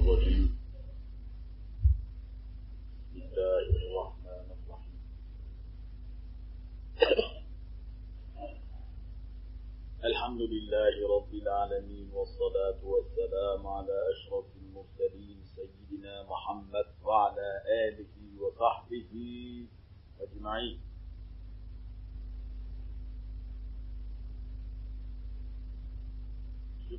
الرجيم. بسم الله الرحمن الرحيم. الحمد لله رب العالمين والصلاة والسلام على أشرف المرسلين سيدنا محمد وعلى آله وصحبه أجمعين.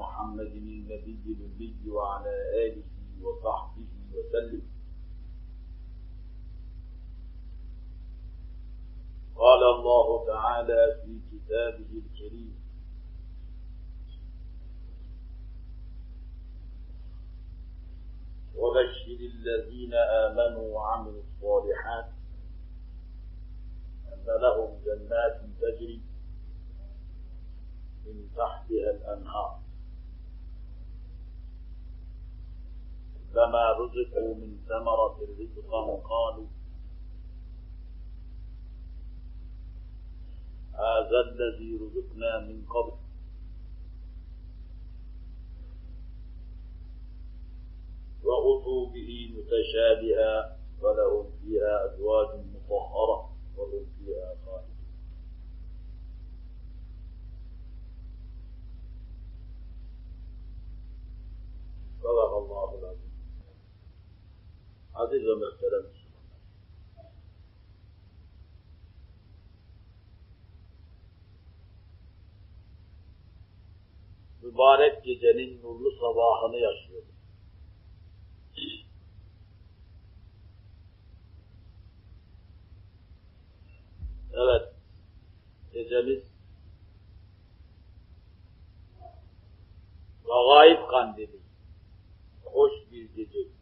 محمد النبي النبي وعلى آله وصحبه وسلم. قال الله تعالى في كتابه الكريم. وبشر الذين آمنوا وعملوا الصالحات أن لهم جنات تجري من تحتها الأنهار. كما رزقوا من ثمرة رزقا قالوا هذا الذي رزقنا من قبل وأتوا به متشابها ولهم فيها أزواج مطهرة وهم فيها خالدون صدق الله aziz ve muhterem mübarek gecenin nurlu sabahını yaşıyoruz. Evet, gecemiz Gagayip kandili. Hoş bir gece.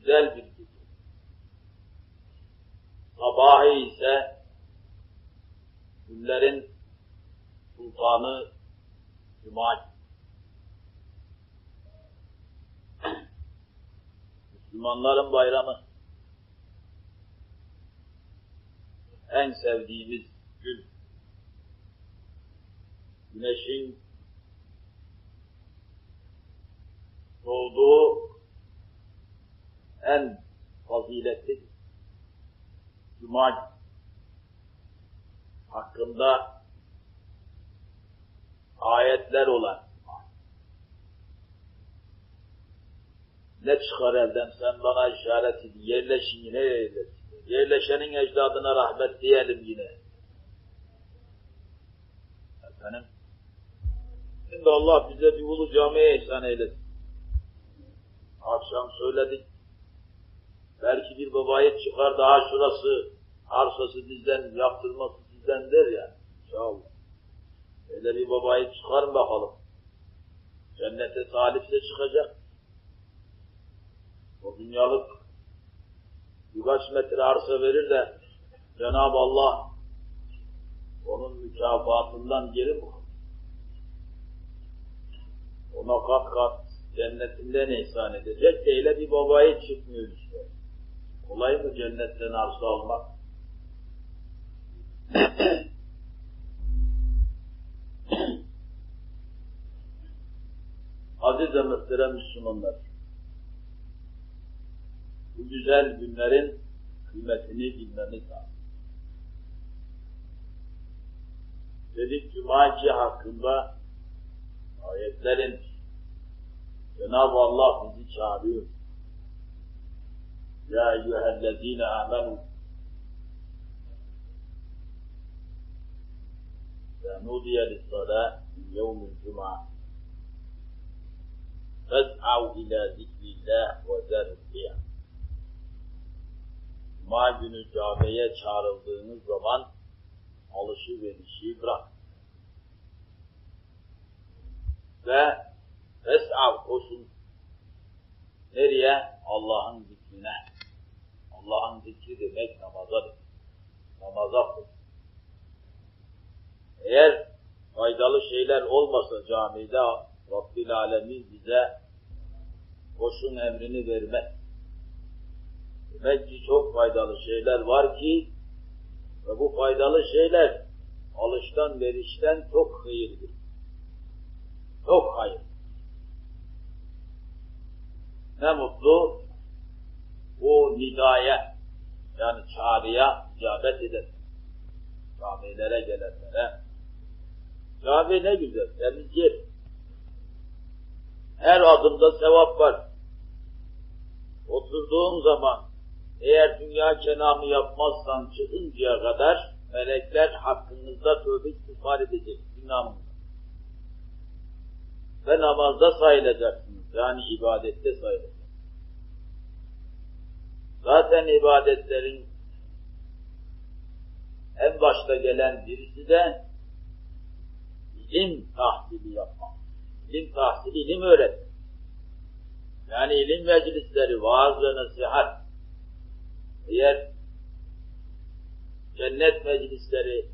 Güzel bir gece. Sabahı ise günlerin sultanı Cuma Müslümanların bayramı. En sevdiğimiz gün. Güneşin doğduğu en faziletli Cuma hakkında ayetler olan ne çıkar elden sen bana işaret et yerleşin yine yerleşin. Yerleşenin ecdadına rahmet diyelim yine. Efendim şimdi Allah bize bir ulu camiye ihsan eylesin. Akşam söyledik. Belki bir babayet çıkar daha şurası arsası bizden yaptırması sizden der ya. İnşallah. Öyle bir babayı çıkarın bakalım. Cennete talipse çıkacak. O dünyalık birkaç metre arsa verir de Cenab-ı Allah onun mükafatından geri mi? Ona kat kat cennetinden ihsan edecek de öyle bir babayı çıkmıyor işte. Kolay mı cennetten arsa almak? Aziz ve muhterem Müslümanlar, bu güzel günlerin kıymetini bilmemiz lazım. Dedik Cumaci hakkında ayetlerin Cenab-ı Allah bizi çağırıyor. Ya eyyühellezine amenu إذا نودي للصلاة من يوم الجمعة فاسعوا إلى ذكر الله وذروا البيع Cuma günü camiye çağrıldığınız zaman alışverişi bırak. Ve es'av koşun. Nereye? Allah'ın zikrine. Allah'ın zikri demek namazadır. Namaza. Eğer faydalı şeyler olmasa camide Rabbil Alemin bize koşun emrini vermez. Demek ki çok faydalı şeyler var ki ve bu faydalı şeyler alıştan verişten çok hayırdır. Çok hayır. Ne mutlu o nidaya yani çağrıya icabet eder. Camilere gelenlere. Cami ne güzel, temiz yer. Her adımda sevap var. Oturduğun zaman eğer dünya kenamı yapmazsan çıkıncaya kadar melekler hakkınızda tövbe istiğfar edecek günahınızda. Ve namazda sayılacaksınız. Yani ibadette sayılacaksınız. Zaten ibadetlerin en başta gelen birisi de ilim tahsili yapmak. İlim tahsili, ilim öğretmek. Yani ilim meclisleri, vaaz ve nasihat. Eğer cennet meclisleri,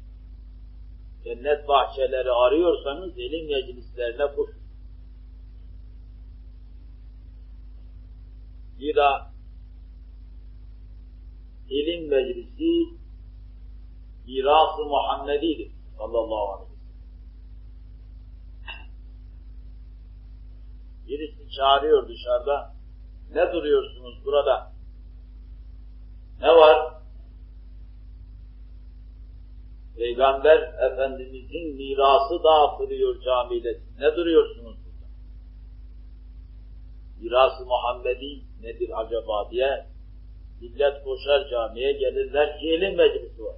cennet bahçeleri arıyorsanız ilim meclislerine koşun. Zira ilim meclisi miras-ı Muhammedi'dir sallallahu aleyhi ve sellem. Birisi çağırıyor dışarıda. Ne duruyorsunuz burada? Ne var? Peygamber Efendimizin mirası dağıtılıyor camide. Ne duruyorsunuz burada? Mirası Muhammedi nedir acaba diye millet koşar camiye gelirler ilim meclisi var.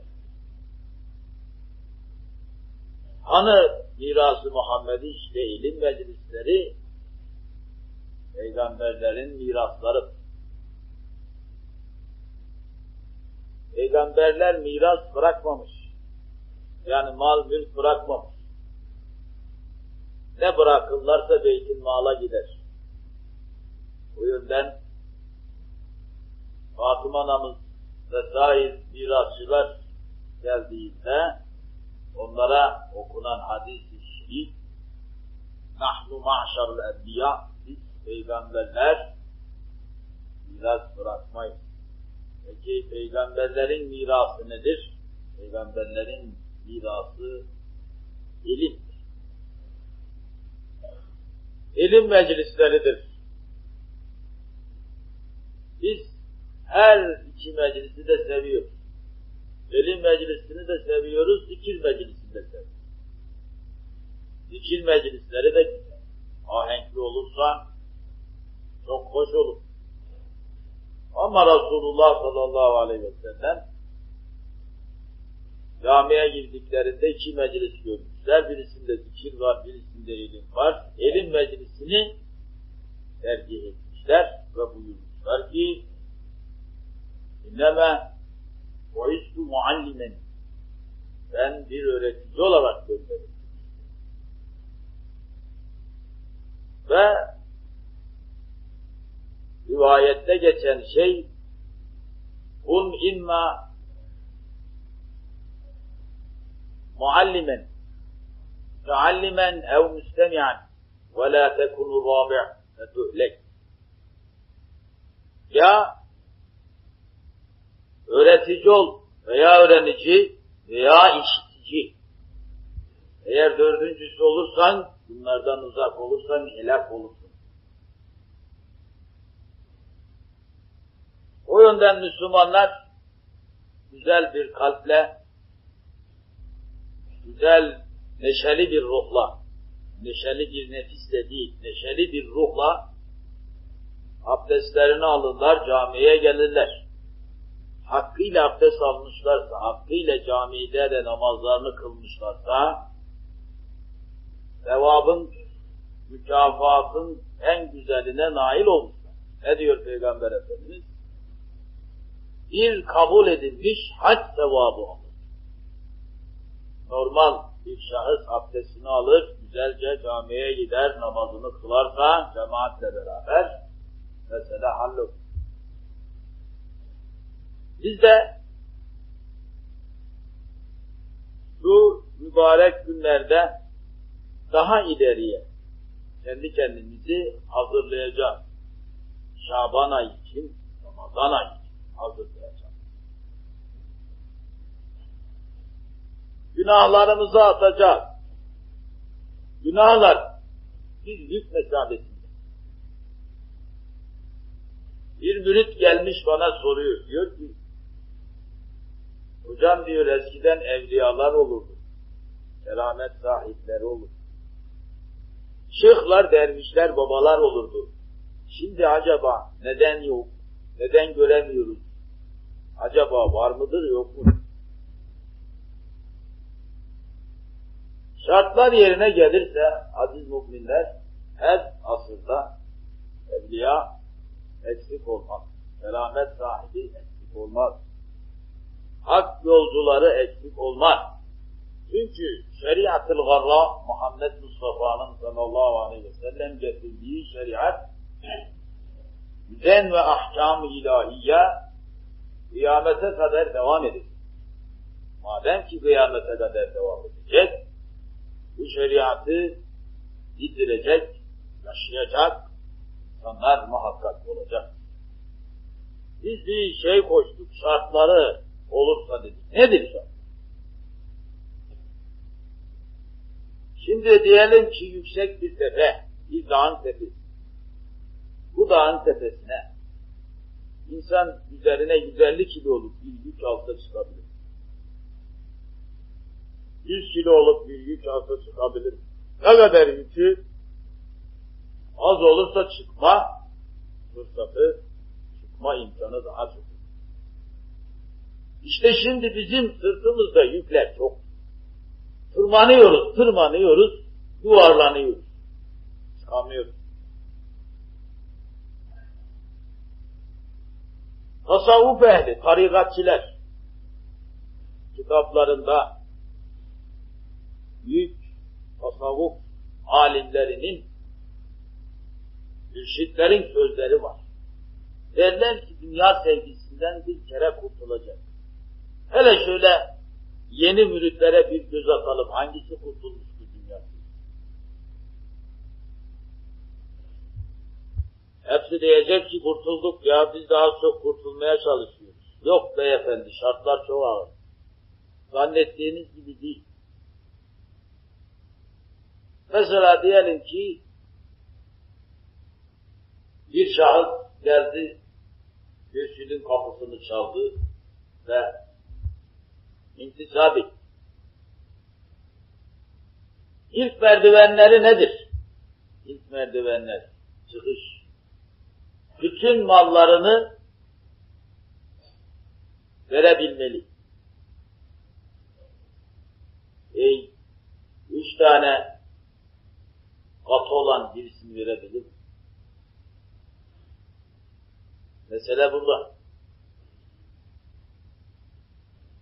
Hani mirası Muhammedi işte ilim meclisleri peygamberlerin mirasları. Peygamberler miras bırakmamış. Yani mal mülk bırakmamış. Ne bırakırlarsa beytin mala gider. O yüzden Fatıma anamız vesaire mirasçılar geldiğinde onlara okunan hadis-i şerif Nahnu ma'şarul enbiya biz peygamberler miras bırakmayız. Peki peygamberlerin mirası nedir? Peygamberlerin mirası ilimdir. İlim meclisleridir. Biz her iki meclisi de seviyoruz. İlim meclisini de seviyoruz, zikir meclisini de seviyoruz. Zikir meclisleri de güzel. Ahenkli olursa çok hoş olur. Ama Resulullah sallallahu aleyhi ve sellem camiye girdiklerinde iki meclis görmüşler. Birisinde zikir var, birisinde ilim var. İlim meclisini tercih etmişler ve buyurmuşlar ki İnneme boyustu muallimen. Ben bir öğretici olarak gönderildim. Ve rivayette geçen şey kun imma muallimen. Muallimen ev müstemi'an. Ve la tekunu rabi' fetuhlek ya öğretici ol veya öğrenici veya işitici. Eğer dördüncüsü olursan, bunlardan uzak olursan helak olursun. O yönden Müslümanlar güzel bir kalple, güzel, neşeli bir ruhla, neşeli bir nefisle değil, neşeli bir ruhla abdestlerini alırlar, camiye gelirler hakkıyla abdest almışlarsa, hakkıyla camide de namazlarını kılmışlarsa, sevabın, mükafatın en güzeline nail olmuşlar. Ne diyor Peygamber Efendimiz? Bir kabul edilmiş hac sevabı olur. Normal bir şahıs abdestini alır, güzelce camiye gider, namazını kılarsa cemaatle beraber mesela hallolur. Biz de şu mübarek günlerde daha ileriye kendi kendimizi hazırlayacağız. Şaban ayı için, Ramazan ayı için hazırlayacağız. Günahlarımızı atacağız. Günahlar bir yük mesabesinde. Bir mürit gelmiş bana soruyor. Diyor ki, hocam diyor eskiden evliyalar olurdu. Keramet sahipleri olurdu. Şeyhler, dervişler, babalar olurdu. Şimdi acaba neden yok? Neden göremiyoruz? Acaba var mıdır yok mu? Şartlar yerine gelirse aziz müminler her asırda evliya eksik olmaz. Selamet sahibi eksik olmaz. Hak yolcuları eksik olmaz. Çünkü şeriat-ı garra Muhammed Mustafa'nın sallallahu aleyhi ve sellem getirdiği şeriat düzen ve ahkam-ı ilahiye kıyamete kadar devam edecek. Madem ki kıyamete kadar devam edecek, bu şeriatı bildirecek, yaşayacak insanlar muhakkak olacak. Biz bir şey koştuk, şartları olursa dedik. Nedir şart? Şimdi diyelim ki yüksek bir tepe, bir dağın tepesi. Bu dağın tepesine insan üzerine 150 kilo olup bir yük alsa çıkabilir. 100 kilo olup bir yük alsa çıkabilir. Ne kadar yükü az olursa çıkma fırsatı, çıkma imkanı daha çok. İşte şimdi bizim sırtımızda yükler çok. Tırmanıyoruz, tırmanıyoruz, yuvarlanıyoruz. Çıkamıyoruz. Tasavvuf ehli, tarikatçiler kitaplarında büyük tasavvuf alimlerinin mürşitlerin sözleri var. Derler ki dünya sevgisinden bir kere kurtulacak. Hele şöyle yeni müritlere bir göz atalım. Hangisi kurtulmuş bu dünya Hepsi diyecek ki kurtulduk ya biz daha çok kurtulmaya çalışıyoruz. Yok beyefendi şartlar çok ağır. Zannettiğiniz gibi değil. Mesela diyelim ki bir şahıs geldi, mürşidin kapısını çaldı ve intisap etti. İlk merdivenleri nedir? İlk merdivenler, çıkış. Bütün mallarını verebilmeli. Ey, üç tane katı olan birisini verebilir? Mesele burada.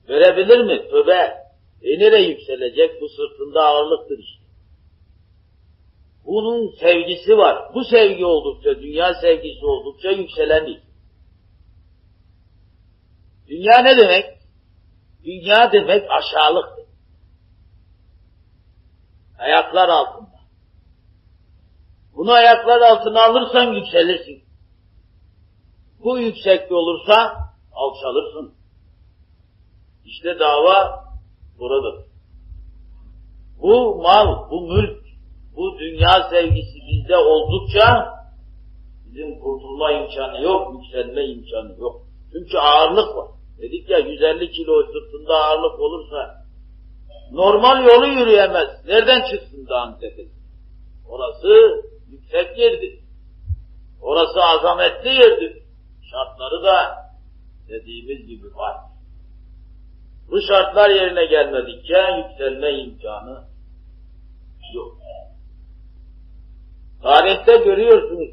Verebilir mi? Tövbe. E nereye yükselecek? Bu sırtında ağırlıktır işte. Bunun sevgisi var. Bu sevgi oldukça, dünya sevgisi oldukça yükselemeyiz. Dünya ne demek? Dünya demek aşağılıktır. Ayaklar altında. Bunu ayaklar altına alırsan yükselirsin. Bu yüksekte olursa alçalırsın. İşte dava buradır. Bu mal, bu mülk, bu dünya sevgisi bizde oldukça bizim kurtulma imkanı yok, yükselme imkanı yok. Çünkü ağırlık var. Dedik ya 150 kilo sırtında ağırlık olursa normal yolu yürüyemez. Nereden çıksın dağın tepesi? Orası yüksek yerdir. Orası azametli yerdir. Şartları da dediğimiz gibi var. Bu şartlar yerine gelmedikçe yükselme imkanı yok. tarihte görüyorsunuz.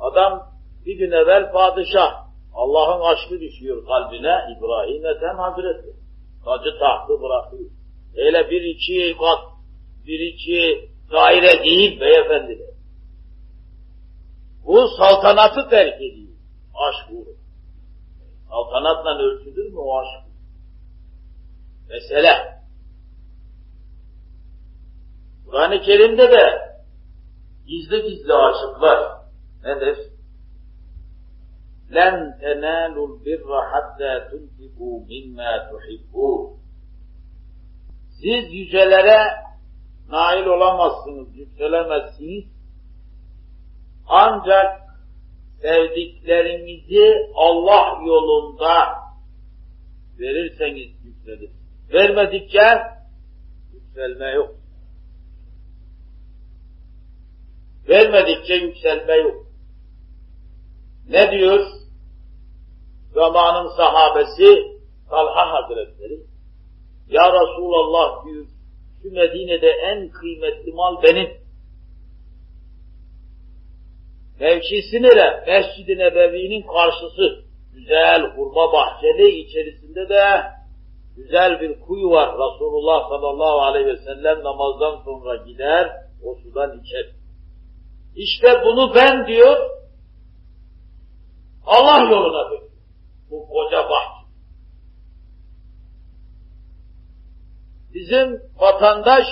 Adam bir gün evvel padişah, Allah'ın aşkı düşüyor kalbine İbrahim Ethem Hazretleri. Tacı tahtı bırakıyor. Öyle bir iki kat, bir iki daire değil beyefendiler. Bu saltanatı terk ediyor. Aşk uğru. Saltanatla ölçülür mü o aşk? Mesele. Kur'an-ı Kerim'de de gizli gizli aşıklar nedir? لَنْ تَنَالُوا الْبِرَّ حَتَّى تُنْفِقُوا مِمَّا تُحِبُّونَ Siz yücelere nail olamazsınız, yükselemezsiniz. Ancak sevdiklerinizi Allah yolunda verirseniz yükselir. Vermedikçe yükselme yok. Vermedikçe yükselme yok. Ne diyor? Zamanın sahabesi Talha Hazretleri. Ya Resulallah diyor, şu Medine'de en kıymetli mal benim. Mevkisi nere? Mescid-i Nebevi'nin karşısı. Güzel hurma bahçeli, içerisinde de güzel bir kuyu var. Resulullah sallallahu aleyhi ve sellem namazdan sonra gider, o sudan içer. İşte bunu ben diyor, Allah yoluna dön. Bu koca bahçe. Bizim vatandaş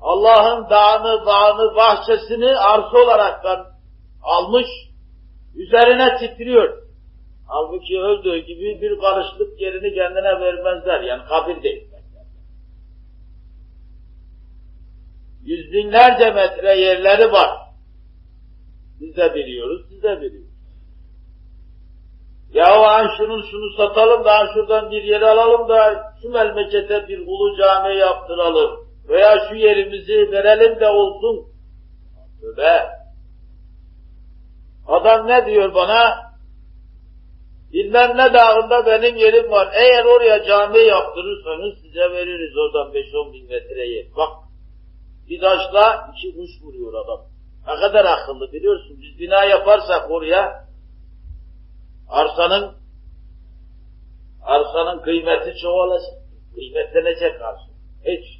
Allah'ın dağını, dağını, bahçesini arsa olaraktan almış, üzerine titriyor. Halbuki öldüğü gibi bir karışlık yerini kendine vermezler. Yani kabir değil. Yüz binlerce metre yerleri var. Biz de biliyoruz, siz de biliyoruz. Ya an şunu şunu satalım da şuradan bir yer alalım da şu memlekete bir ulu cami yaptıralım. Veya şu yerimizi verelim de olsun. Tövbe. Adam ne diyor bana? Bilmem ne dağında benim yerim var. Eğer oraya cami yaptırırsanız size veririz oradan 5-10 bin metre yer. Bak bir taşla iki kuş vuruyor adam. Ne kadar akıllı biliyorsun. Biz bina yaparsak oraya arsanın arsanın kıymeti çoğalacak. Kıymetlenecek arsa. Hiç.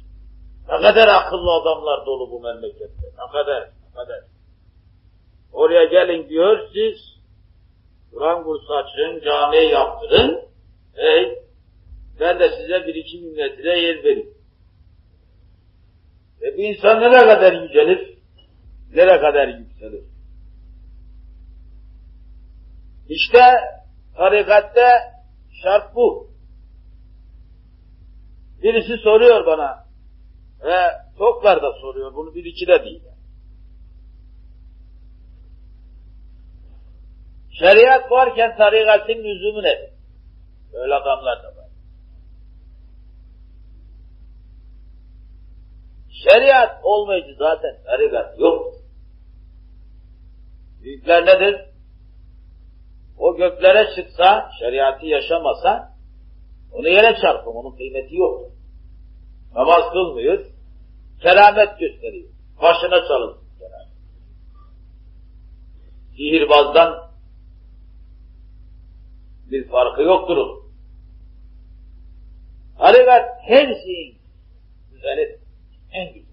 Ne kadar akıllı adamlar dolu bu memlekette. Ne kadar, ne kadar. Oraya gelin diyor siz Kur'an kursu açın, cami yaptırın. Hey, ben de size bir iki bin yer vereyim. E bir insan nereye kadar yücelir? Nereye kadar yükselir? İşte tarikatte şart bu. Birisi soruyor bana ve çoklar da soruyor bunu bir iki de değil. Şeriat varken tarikatın lüzumu nedir? Böyle adamlar da var. Şeriat olmayıcı zaten tarikat yok. Büyükler nedir? O göklere çıksa, şeriatı yaşamasa, onu yere çarpın, onun kıymeti yok. Namaz kılmıyor, keramet gösteriyor. Başına çalın keramet. Sihirbazdan bir farkı yoktur onun. Her şeyin güzeli, en güzel.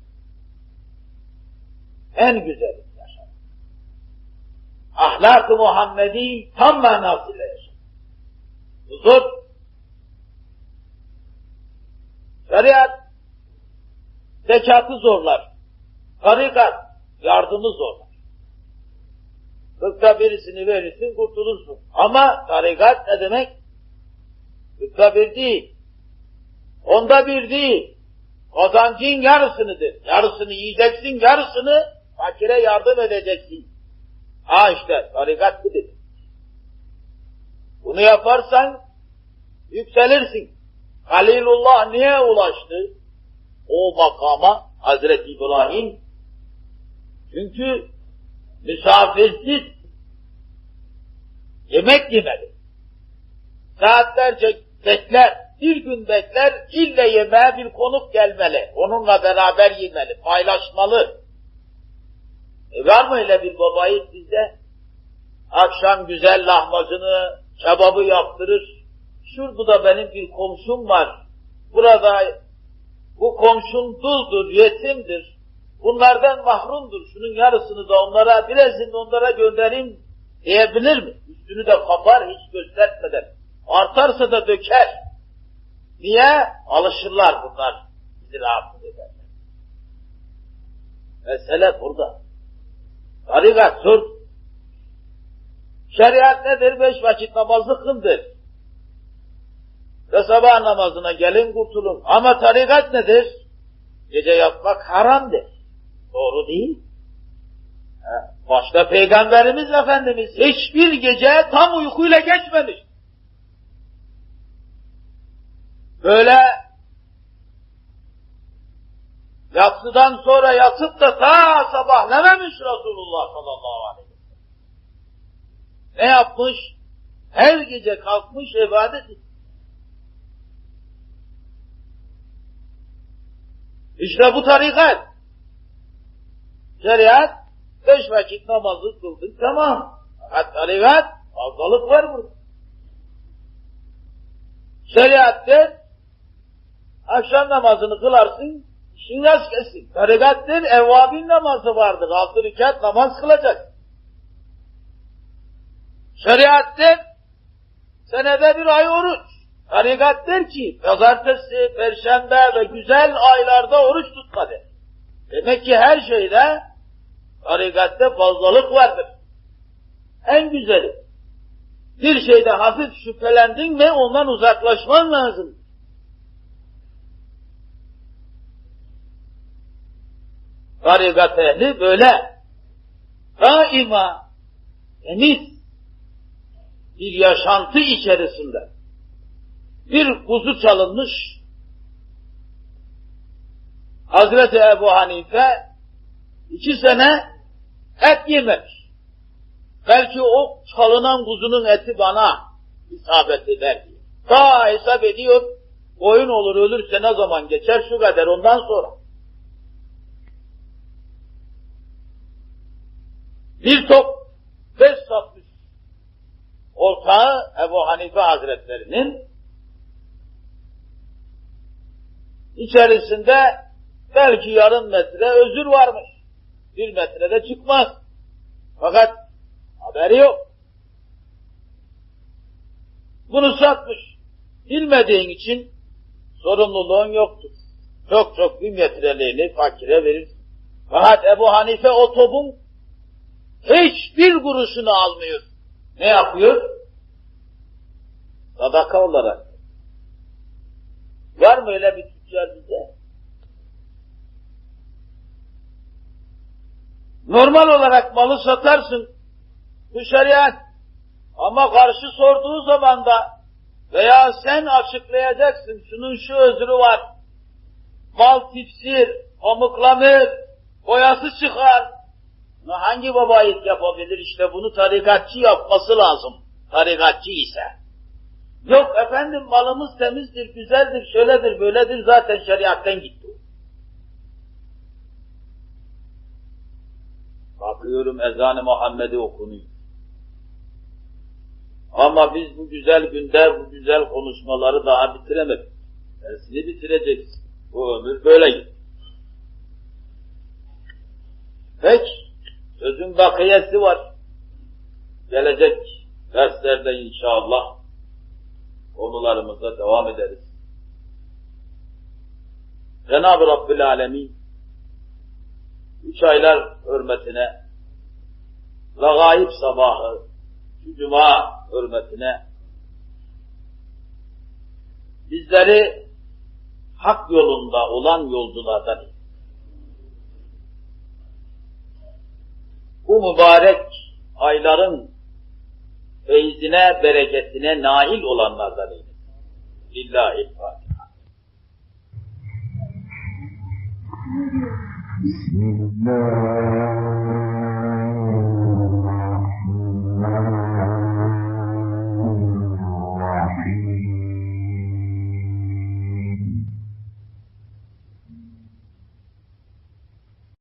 En güzeli yaşam. Ahlak-ı Muhammedi tam manasıyla yaşam. Huzur, şeriat, zekatı zorlar. Tarikat, yardımı zorlar. Kırkta birisini verirsin, kurtulursun. Ama tarikat ne demek? Kırkta bir değil. Onda bir değil. Kazancın yarısınıdır. Yarısını yiyeceksin, yarısını fakire yardım edeceksin. Ha işte, tarikat budur. Bunu yaparsan yükselirsin. Halilullah niye ulaştı? O makama Hazreti İbrahim çünkü misafirsiz yemek yemedi. Saatlerce bekler. bir gün bekler, ille yemeğe bir konuk gelmeli. Onunla beraber yemeli, paylaşmalı. E var mı öyle bir babayız bizde? Akşam güzel lahmacını, kebabı yaptırır. Şurada da benim bir komşum var. Burada bu komşum duldur, yetimdir. Bunlardan mahrumdur. Şunun yarısını da onlara, birazını da onlara göndereyim diyebilir mi? Üstünü de kapar hiç göstermeden. Artarsa da döker. Niye? Alışırlar bunlar. Bizi rahatsız ederler. Mesele burada. Tarikat sor. Şeriat nedir? Beş vakit namazı kıldır. Ve sabah namazına gelin kurtulun. Ama tarikat nedir? Gece yapmak haramdır. Doğru değil. Başta Peygamberimiz Efendimiz hiçbir gece tam uykuyla geçmemiş. Böyle yatsıdan sonra yatıp da ta sabahlamamış Resulullah sallallahu aleyhi ve sellem. Ne yapmış? Her gece kalkmış ibadet etmiş. İşte bu tarikat. Şeriat beş vakit namazı kıldık tamam. Fakat tarikat fazlalık var burada. Şeriatte akşam namazını kılarsın, işin rast kesin. Tarikattır, evvabin namazı vardır. Altı rekat namaz kılacak. Şeriattır, senede bir ay oruç. Tarikat der ki, pazartesi, perşembe ve güzel aylarda oruç tutma. Demek ki her şeyde tarikatte fazlalık vardır. En güzeli. Bir şeyde hafif şüphelendin mi ondan uzaklaşman lazım. Tarikat ehli böyle daima temiz bir yaşantı içerisinde bir kuzu çalınmış Hazreti Ebu Hanife iki sene et yememiş. Belki o çalınan kuzunun eti bana isabet eder diye. Daha hesap ediyor, oyun olur ölürse ne zaman geçer şu kadar ondan sonra. Bir top beş satmış ortağı Ebu Hanife Hazretlerinin içerisinde belki yarım metre özür varmış. Bir metrede çıkmaz. Fakat haberi yok. Bunu satmış. Bilmediğin için sorumluluğun yoktur. Çok çok bir metreliğini fakire verir. Fakat Ebu Hanife o topun hiçbir kuruşunu almıyor. Ne yapıyor? Sadaka olarak. Var mı öyle bir tüccar bize? Normal olarak malı satarsın. Bu. Ama karşı sorduğu zaman da veya sen açıklayacaksın. Şunun şu özrü var. Mal tipsir, pamuklanır, boyası çıkar. Hangi babayit yapabilir? İşte bunu tarikatçı yapması lazım. Tarikatçı ise. Yok efendim malımız temizdir, güzeldir, şöyledir, böyledir zaten şeriattan gitti. Bakıyorum ezan-ı Muhammed'i okunuyor. Ama biz bu güzel günde bu güzel konuşmaları daha bitiremedik. Dersini bitireceksin. Bu ömür böyle gidiyor. Peki, sözün bakiyesi var. Gelecek derslerde inşallah konularımıza devam ederiz. Cenab-ı Rabbül Alemin üç aylar hürmetine ve gayip sabahı şu cuma hürmetine bizleri hak yolunda olan yolculardan bu mübarek ayların feyzine, bereketine nail olanlardan eylesin. Lillahi Fatiha. Bismillah.